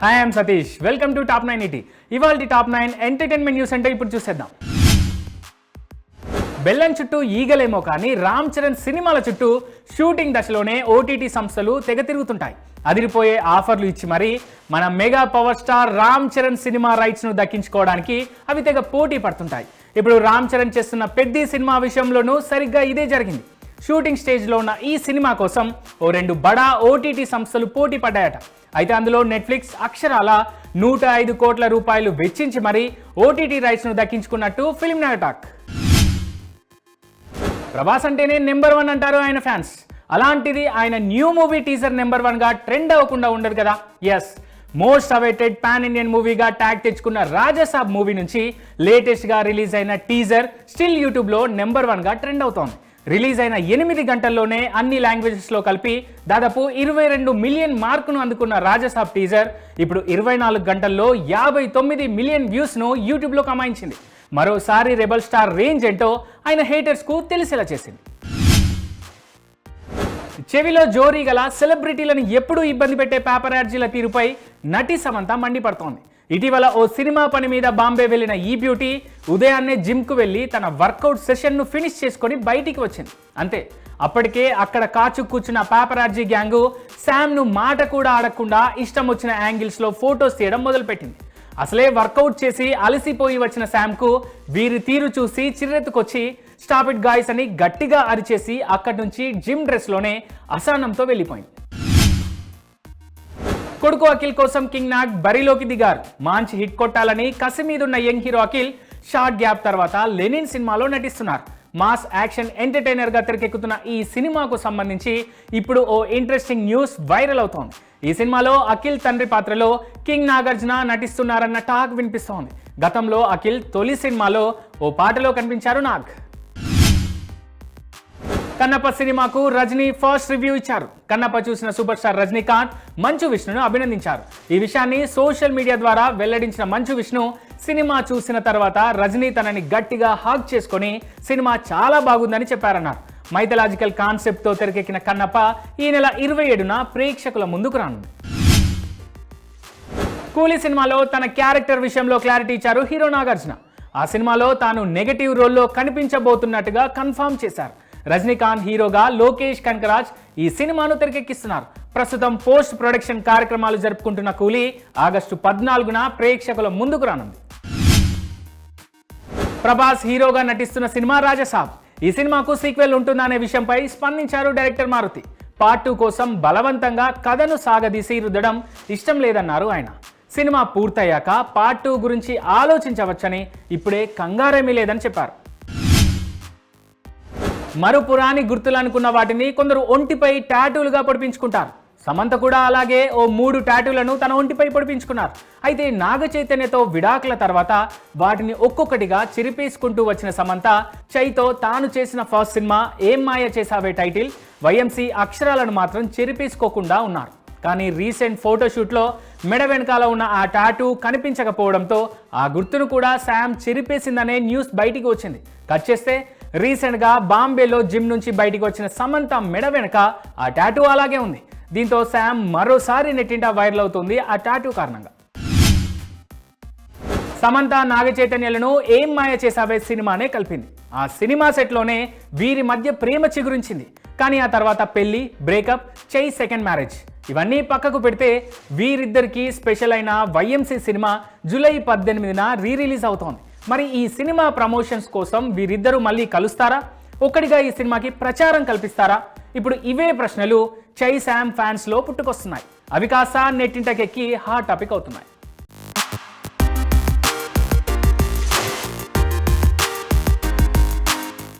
Hi I'm Satish welcome to top nine ET ఇవాళ top nine entertainment news అంటే ఇప్పుడు చూసేద్దాం. బెల్లం చుట్టూ ఈగలేమో కానీ రామ్ చరణ్ సినిమాల చుట్టూ షూటింగ్ దశలోనే ఓటీటీ సంస్థలు తెగ తిరుగుతుంటాయి. అదిరిపోయే ఆఫర్లు ఇచ్చి మరి మన mega power star Ram Charan cinema రైట్స్ను దక్కించుకోవడానికి అవి తెగ పోటీ పడుతుంటాయి. ఇప్పుడు రామ్ చరణ్ చేస్తున్న పెద్ద సినిమా విషయంలోనూ సరిగ్గా ఇదే జరిగింది. షూటింగ్ స్టేజ్లో ఉన్న ఈ సినిమా కోసం ఓ రెండు బడా ఓటీటీ సంస్థలు పోటీ పడ్డాయట. అయితే అందులో నెట్ఫ్లిక్స్ అక్షరాల నూట ఐదు కోట్ల రూపాయలు వెచ్చించి మరీ ఓటీటీ రైట్స్ను దక్కించుకున్నట్టు ఫిల్మ్ టాక్ ప్రభాస్ అంటేనే నెంబర్ వన్ అంటారు ఆయన ఫ్యాన్స్. అలాంటిది ఆయన న్యూ మూవీ టీజర్ నెంబర్ వన్గా ట్రెండ్ అవ్వకుండా ఉండదు కదా? As most awaited pan Indian మూవీగా tag తెచ్చుకున్న రాజసాబ్ మూవీ నుంచి లేటెస్ట్గా రిలీజ్ అయిన టీజర్ స్టిల్ యూట్యూబ్లో నెంబర్ వన్గా ట్రెండ్ అవుతోంది. రిలీజ్ అయిన ఎనిమిది గంటల్లోనే అన్ని లాంగ్వేజెస్లో కలిపి దాదాపు ఇరవై రెండు మిలియన్ మార్కును అందుకున్న రాజసాబ్ టీజర్ ఇప్పుడు ఇరవై నాలుగు గంటల్లో యాభై తొమ్మిది మిలియన్ వ్యూస్ను యూట్యూబ్లో కమాయించింది. మరోసారి రెబల్ స్టార్ రేంజ్ ఏంటో ఆయన హేటర్స్కు తెలిసేలా చేసింది. చెవిలో జోరీ గల సెలబ్రిటీలను ఎప్పుడూ ఇబ్బంది పెట్టే పేపరార్జీల తీరుపై నటి సమంత మండిపడుతోంది. ఇటీవల ఓ సినిమా పని మీద బాంబే వెళ్ళిన ఈ బ్యూటీ ఉదయాన్నే జిమ్కు వెళ్ళి తన వర్కౌట్ సెషన్ను ఫినిష్ చేసుకొని బయటికి వచ్చింది. అంతే అప్పటికే అక్కడ కాచు కూర్చున్న పేపరార్జీ గ్యాంగు శామ్ను మాట కూడా ఆడకుండా ఇష్టం వచ్చిన యాంగిల్స్లో ఫొటోస్ తీయడం మొదలుపెట్టింది. అసలే వర్కౌట్ చేసి అలసిపోయి వచ్చిన శామ్కు వీరి తీరు చూసి చిర్రెత్తుకొచ్చి స్టాప్ ఇట్ గాయస్ అని గట్టిగా అరిచేసి అక్కడి నుంచి జిమ్ డ్రెస్లోనే అసహనంతో వెళ్ళిపోయింది. కొడుకు అఖిల్ కోసం కింగ్ నాగ్ బరిలోకి దిగారు. మంచి హిట్ కొట్టాలని కసి మీదున్న young hero Akhil short gap తర్వాత లెనిన్ సినిమాలో నటిస్తున్నారు. మాస్ యాక్షన్ ఎంటర్టైనర్గా తెరకెక్కుతున్న ఈ సినిమాకు సంబంధించి ఇప్పుడు ఓ ఇంట్రెస్టింగ్ న్యూస్ వైరల్ అవుతోంది. ఈ సినిమాలో అఖిల్ తండ్రి పాత్రలో కింగ్ నాగార్జున నటిస్తున్నారన్న టాక్ వినిపిస్తోంది. గతంలో అఖిల్ తొలి సినిమాలో ఓ పాటలో కనిపించారు నాగ్. కన్నప్ప సినిమాకు రజనీ ఫస్ట్ రివ్యూ ఇచ్చారు. కన్నప్ప చూసిన సూపర్ స్టార్ రజనీకాంత్ మంచు విష్ణును అభినందించారు. ఈ విషయాన్ని సోషల్ మీడియా ద్వారా వెల్లడించిన మంచు విష్ణు సినిమా చూసిన తర్వాత రజనీ తనని గట్టిగా హాక్ చేసుకొని సినిమా చాలా బాగుందని చెప్పారన్నారు. మైథలాజికల్ కాన్సెప్ట్తో తెరకెక్కిన కన్నప్ప ఈ నెల ఇరవై ఏడున ప్రేక్షకుల ముందుకు రానుంది. కూలీ సినిమాలో తన క్యారెక్టర్ విషయంలో క్లారిటీ ఇచ్చారు హీరో నాగార్జున. ఆ సినిమాలో తాను నెగటివ్ రోల్లో కనిపించబోతున్నట్టుగా కన్ఫర్మ్ చేశారు. రజనీకాంత్ హీరోగా లోకేష్ కనకరాజ్ ఈ సినిమాను తెరకెక్కిస్తున్నారు. ప్రస్తుతం పోస్ట్ ప్రొడక్షన్ కార్యక్రమాలు జరుపుకుంటున్న కూలీ ఆగస్టు పద్నాలుగున ప్రేక్షకుల ముందుకు రానుంది. ప్రభాస్ హీరోగా నటిస్తున్న సినిమా రాజసాబ్. ఈ సినిమాకు సీక్వెల్ ఉంటుందనే విషయంపై స్పందించారు డైరెక్టర్ మారుతి. పార్ట్ టూ కోసం బలవంతంగా కథను సాగదీసి రుద్దడం ఇష్టం లేదన్నారు ఆయన. సినిమా పూర్తయ్యాక పార్ట్ టూ గురించి ఆలోచించవచ్చని ఇప్పుడే కంగారేమీ లేదని చెప్పారు. మరుపురాని గుర్తులు అనుకున్న వాటిని కొందరు ఒంటిపై టాటూలుగా పొడిపించుకుంటారు. సమంత కూడా అలాగే ఓ మూడు టాటూలను తన ఒంటిపై పొడిపించుకున్నారు. అయితే నాగ చైతన్యతో విడాకుల తర్వాత వాటిని ఒక్కొక్కటిగా చిరిపేసుకుంటూ వచ్చిన సమంత చైతో తాను చేసిన ఫస్ట్ సినిమా ఏం మాయ చేసావే టైటిల్? వైఎంసీ అక్షరాలను మాత్రం చెరిపేసుకోకుండా ఉన్నారు. కానీ రీసెంట్ ఫోటోషూట్లో మెడ వెనకాల ఉన్న ఆ టాటూ కనిపించకపోవడంతో ఆ గుర్తును కూడా శామ్ చెరిపేసిందనే న్యూస్ బయటికి వచ్చింది. కట్ చేస్తే రీసెంట్గా బాంబేలో జిమ్ నుంచి బయటికి వచ్చిన సమంత మెడ వెనక ఆ టాటూ అలాగే ఉంది. దీంతో శామ్ మరోసారి నెట్టింట వైరల్ అవుతుంది ఆ టాటూ కారణంగా. సమంత నాగ చైతన్యలను ఏం మాయ చేసావే సినిమానే కలిపింది. ఆ సినిమా సెట్లోనే వీరి మధ్య ప్రేమ చిగురించింది. కానీ ఆ తర్వాత పెళ్ళి బ్రేకప్ చై సెకండ్ మ్యారేజ్. ఇవన్నీ పక్కకు పెడితే వీరిద్దరికీ స్పెషల్ అయిన వైఎంసీ సినిమా జూలై పద్దెనిమిదిన రీ రిలీజ్ అవుతోంది. మరి ఈ సినిమా ప్రమోషన్స్ కోసం వీరిద్దరూ మళ్ళీ కలుస్తారా? ఒక్కడిగా ఈ సినిమాకి ప్రచారం కల్పిస్తారా? ఇప్పుడు ఇవే ప్రశ్నలు చై శామ్ ఫ్యాన్స్లో పుట్టుకొస్తున్నాయి. అవి కాస్త నెట్టింటకెక్కి హాట్ టాపిక్ అవుతున్నాయి.